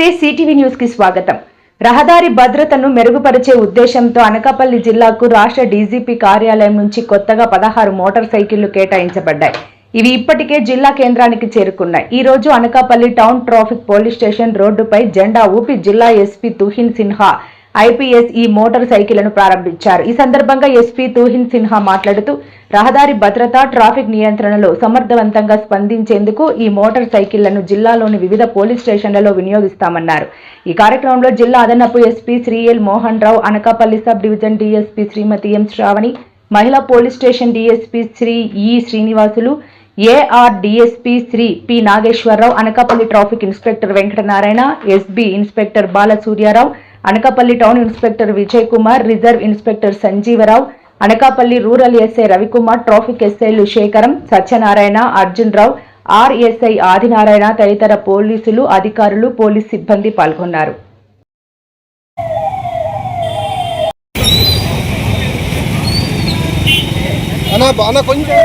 నమస్తే సిటీవీ న్యూస్కి స్వాగతం. రహదారి భద్రతను మెరుగుపరిచే ఉద్దేశంతో అనకాపల్లి జిల్లాకు రాష్ట్ర డీజీపీ కార్యాలయం నుంచి కొత్తగా పదహారు మోటార్ సైకిళ్ళు కేటాయించబడ్డాయి. ఇవి ఇప్పటికే జిల్లా కేంద్రానికి చేరుకున్నాయి. ఈ రోజు Anakapalli town traffic police station రోడ్డుపై జెండా ఊపి జిల్లా ఎస్పీ తుహిన్ సిన్హా ఐపీఎస్ ఈ మోటార్ సైకిళ్ళను ప్రారంభించారు. ఈ సందర్భంగా ఎస్పీ తుహిన్ సిన్హా మాట్లాడుతూ రహదారి భద్రత ట్రాఫిక్ నియంత్రణలో సమర్థవంతంగా స్పందించేందుకు ఈ మోటార్ సైకిళ్ళను జిల్లాలోని వివిధ పోలీస్ స్టేషన్లలో వినియోగిస్తామన్నారు. ఈ కార్యక్రమంలో జిల్లా అదనపు SP Shri L Mohan Rao Anakapalli sub division DSP Shrimati M Shravani మహిళా police station DSP Shri E Srinivasulu AR DSP Shri P Nageswararao Anakapalli traffic inspector Venkatanarayana SB inspector Balasuryarao Anakapalli town inspector Vijay Kumar reserve inspector Sanjeevarao Anakapalli rural SI Ravikumar traffic ఎస్ఐలు Sekharam Satyanarayana Arjun Rao RSI Adinarayana తదితర పోలీసులు అధికారులు police సిబ్బంది పాల్గొన్నారు. అన్న కొంచెం